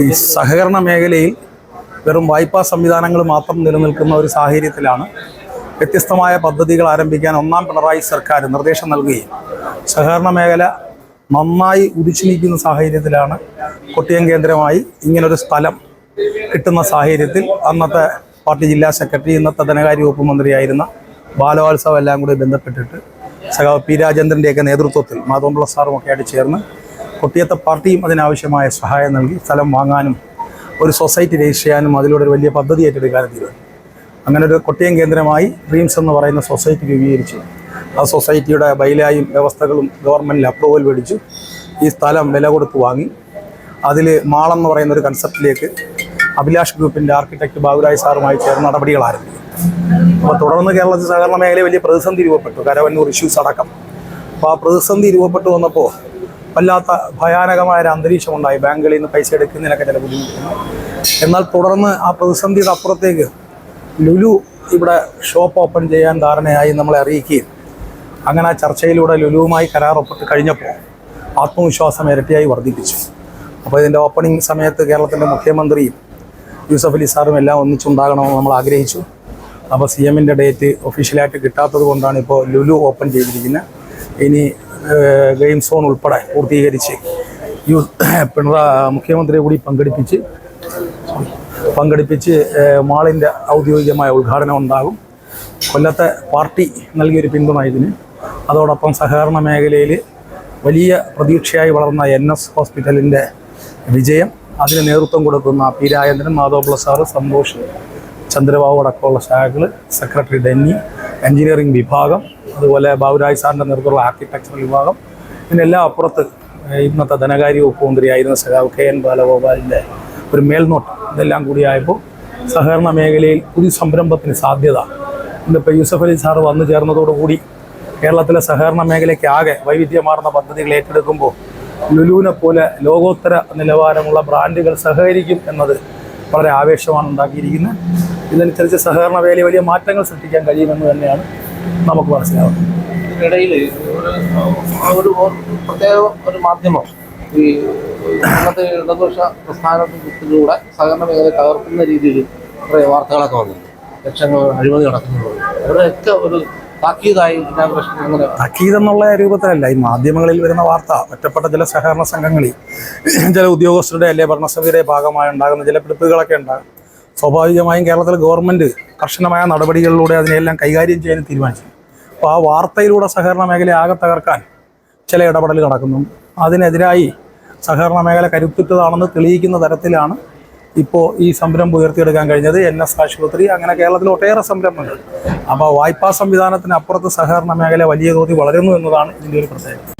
ഈ സഹകരണ മേഖലയിൽ വെറും വായ്പാ സംവിധാനങ്ങൾ മാത്രം നിലനിൽക്കുന്ന ഒരു സാഹചര്യത്തിലാണ് വ്യത്യസ്തമായ പദ്ധതികൾ ആരംഭിക്കാൻ ഒന്നാം പിണറായി സർക്കാർ നിർദ്ദേശം നൽകുകയും സഹകരണ മേഖല നന്നായി ഉദിച്ചു നിൽക്കുന്ന സാഹചര്യത്തിലാണ് കൊട്ടിയം കേന്ദ്രമായി ഇങ്ങനൊരു സ്ഥലം കിട്ടുന്ന സാഹചര്യത്തിൽ അന്നത്തെ പാർട്ടി ജില്ലാ സെക്രട്ടറി ഇന്നത്തെ ധനകാര്യ വകുപ്പ് മന്ത്രിയായിരുന്ന ബാലോത്സവം എല്ലാം കൂടി ബന്ധപ്പെട്ടിട്ട് സഖാവ് പി രാജേന്ദ്രന്റെയൊക്കെ നേതൃത്വത്തിൽ മാധവംപിള്ള സാറുമൊക്കെ ആയിട്ട് ചേർന്ന് കൊട്ടിയത്തെ പാർട്ടിയും അതിനാവശ്യമായ സഹായം നൽകി സ്ഥലം വാങ്ങാനും ഒരു സൊസൈറ്റി രജിസ്റ്റർ ചെയ്യാനും അതിലൂടെ ഒരു വലിയ പദ്ധതി ഏറ്റെടുക്കാനും തീരുമാനം. അങ്ങനെ ഒരു കൊട്ടിയം കേന്ദ്രമായി ഡ്രീംസ് എന്ന് പറയുന്ന സൊസൈറ്റി രൂപീകരിച്ചു. ആ സൊസൈറ്റിയുടെ ബൈലായും വ്യവസ്ഥകളും ഗവൺമെന്റിൽ അപ്രൂവൽ മേടിച്ചു. ഈ സ്ഥലം വില കൊടുത്ത് വാങ്ങി. അതിൽ മാളെന്ന് പറയുന്ന ഒരു കൺസെപ്റ്റിലേക്ക് അഭിലാഷ് ഗ്രൂപ്പിന്റെ ആർക്കിടെക്ട് ബാബുരായ് സാറുമായി ചേർന്ന് നടപടികൾ ആരംഭിക്കും അപ്പോൾ തുടർന്ന് കേരളത്തിൽ സഹകരണ മേഖലയിൽ വലിയ പ്രതിസന്ധി രൂപപ്പെട്ടു. കരവന്നൂർ ഇഷ്യൂസ് അടക്കം. അപ്പോൾ ആ പ്രതിസന്ധി രൂപപ്പെട്ടു വന്നപ്പോൾ വല്ലാത്ത ഭയാനകമായ ഒരു അന്തരീക്ഷം ഉണ്ടായി ബാങ്കുകളിൽ നിന്ന് പൈസ എടുക്കുന്നതിനൊക്കെ ചില ബുദ്ധിമുട്ടുണ്ട് എന്നാൽ തുടർന്ന് ആ പ്രതിസന്ധിയുടെ അപ്പുറത്തേക്ക് ലുലു ഇവിടെ ഷോപ്പ് ഓപ്പൺ ചെയ്യാൻ ധാരണയായി നമ്മളെ അറിയിക്കുകയും അങ്ങനെ ആ ചർച്ചയിലൂടെ ലുലുവുമായി കരാറൊപ്പിട്ട് കഴിഞ്ഞപ്പോൾ ആത്മവിശ്വാസം ഇരട്ടിയായി വർദ്ധിപ്പിച്ചു. അപ്പോൾ ഇതിന്റെ ഓപ്പണിംഗ് സമയത്ത് കേരളത്തിന്റെ മുഖ്യമന്ത്രിയും യൂസഫ് അലി സാറും എല്ലാം ഒന്നിച്ചുണ്ടാകണമെന്ന് നമ്മൾ ആഗ്രഹിച്ചു. അപ്പോൾ സി എമ്മിന്റെ ഡേറ്റ് ഒഫീഷ്യലായിട്ട് കിട്ടാത്തത് കൊണ്ടാണ് ഇപ്പോൾ ലുലു ഓപ്പൺ ചെയ്തിരിക്കുന്നത്. ഇനി ഗെയിം സോൺ ഉൾപ്പെടെ പൂർത്തീകരിച്ച് പിണറാ മുഖ്യമന്ത്രിയെ കൂടി പങ്കെടുപ്പിച്ച് പങ്കെടുപ്പിച്ച് മാളിന്റെ ഔദ്യോഗികമായ ഉദ്ഘാടനം ഉണ്ടാകും. കൊല്ലത്തെ പാർട്ടി നൽകിയൊരു പിന്തുണ ഇതിന്. അതോടൊപ്പം സഹകരണ മേഖലയിൽ വലിയ പ്രതീക്ഷയായി വളർന്ന എൻ എസ് ഹോസ്പിറ്റലിന്റെ വിജയം അതിന് നേതൃത്വം കൊടുക്കുന്ന പി രാജേന്ദ്രൻ മാധവപിള്ള സാറ് സന്തോഷ് ചന്ദ്രബാബു അടക്കമുള്ള ശാഖകൾ സെക്രട്ടറി ഡെന്നി എഞ്ചിനീയറിംഗ് വിഭാഗം അതുപോലെ ബാബുരാജ് സാറിന്റെ നേതൃത്വമുള്ള ആർക്കിടെക്ചറൽ വിഭാഗം. ഇതിനെല്ലാം അപ്പുറത്ത് ഏഹ്, ഇന്നത്തെ ധനകാര്യ വകുപ്പ് മന്ത്രിയായിരുന്ന സഖാവ് കെ എൻ ബാലഗോപാലിന്റെ ഒരു മേൽനോട്ടം. ഇതെല്ലാം കൂടിയായപ്പോൾ സഹകരണ മേഖലയിൽ പുതിയ സംരംഭത്തിന് സാധ്യത. ഇന്നിപ്പോൾ യൂസഫ് അലി സാറ് വന്നു ചേർന്നതോടുകൂടി കേരളത്തിലെ സഹകരണ മേഖലയ്ക്ക് ആകെ വൈവിധ്യമാർന്ന പദ്ധതികൾ ഏറ്റെടുക്കുമ്പോൾ ലുലുവിനെ പോലെ ലോകോത്തര നിലവാരമുള്ള ബ്രാൻഡുകൾ സഹകരിക്കും എന്നത് വളരെ ആവേശമാണ് ഉണ്ടാക്കിയിരിക്കുന്നത്. ഇതനുസരിച്ച് സഹകരണ മേഖലയിൽ വലിയ മാറ്റങ്ങൾ സൃഷ്ടിക്കാൻ കഴിയുമെന്ന് തന്നെയാണ് നമുക്ക് മനസ്സിലാവും. ഇതിനിടയിൽ ഒരു പ്രത്യേക ഒരു മാധ്യമം ഈ ഇന്നത്തെ ഇടതുപക്ഷ പ്രസ്ഥാനത്തിലൂടെ സഹകരണ മേഖല തകർക്കുന്ന രീതിയിൽ കുറേ വാർത്തകളൊക്കെ വന്നു ലക്ഷങ്ങൾ അഴിമതി നടക്കുന്നത് അവരൊക്കെ ഒരു താക്കീതായി ഇനാഗ്രേഷൻ അങ്ങനെ തക്കീത് എന്നുള്ള രൂപത്തിലല്ല. ഈ മാധ്യമങ്ങളിൽ വരുന്ന വാർത്ത ഒറ്റപ്പെട്ട ചില സഹകരണ സംഘങ്ങളിൽ ചില ഉദ്യോഗസ്ഥരുടെ അല്ലെ ഭരണസമിതിയുടെ ഭാഗമായി ഉണ്ടാകുന്ന ചില പിടിപ്പുകളൊക്കെ ഉണ്ടാകും. സ്വാഭാവികമായും കേരളത്തിലെ ഗവൺമെന്റ് കർശനമായ നടപടികളിലൂടെ അതിനെല്ലാം കൈകാര്യം ചെയ്യാൻ തീരുമാനിച്ചു. അപ്പോൾ ആ വാർത്തയിലൂടെ സഹകരണ മേഖലയെ ആകെ തകർക്കാൻ ചില ഇടപെടൽ നടക്കുന്നു. അതിനെതിരായി സഹകരണ മേഖല കരുത്തുറ്റതാണെന്ന് തെളിയിക്കുന്ന തരത്തിലാണ് ഇപ്പോൾ ഈ സംരംഭം ഉയർത്തിയെടുക്കാൻ കഴിഞ്ഞത്. എൻ എസ് ആശുപത്രി അങ്ങനെ കേരളത്തിൽ ഒട്ടേറെ സംരംഭങ്ങൾ. അപ്പോൾ വായ്പാ സംവിധാനത്തിന് അപ്പുറത്ത് സഹകരണ മേഖല വലിയ തോതിൽ വളരുന്നു എന്നതാണ് ഇതിന്റെ ഒരു പ്രത്യേകത.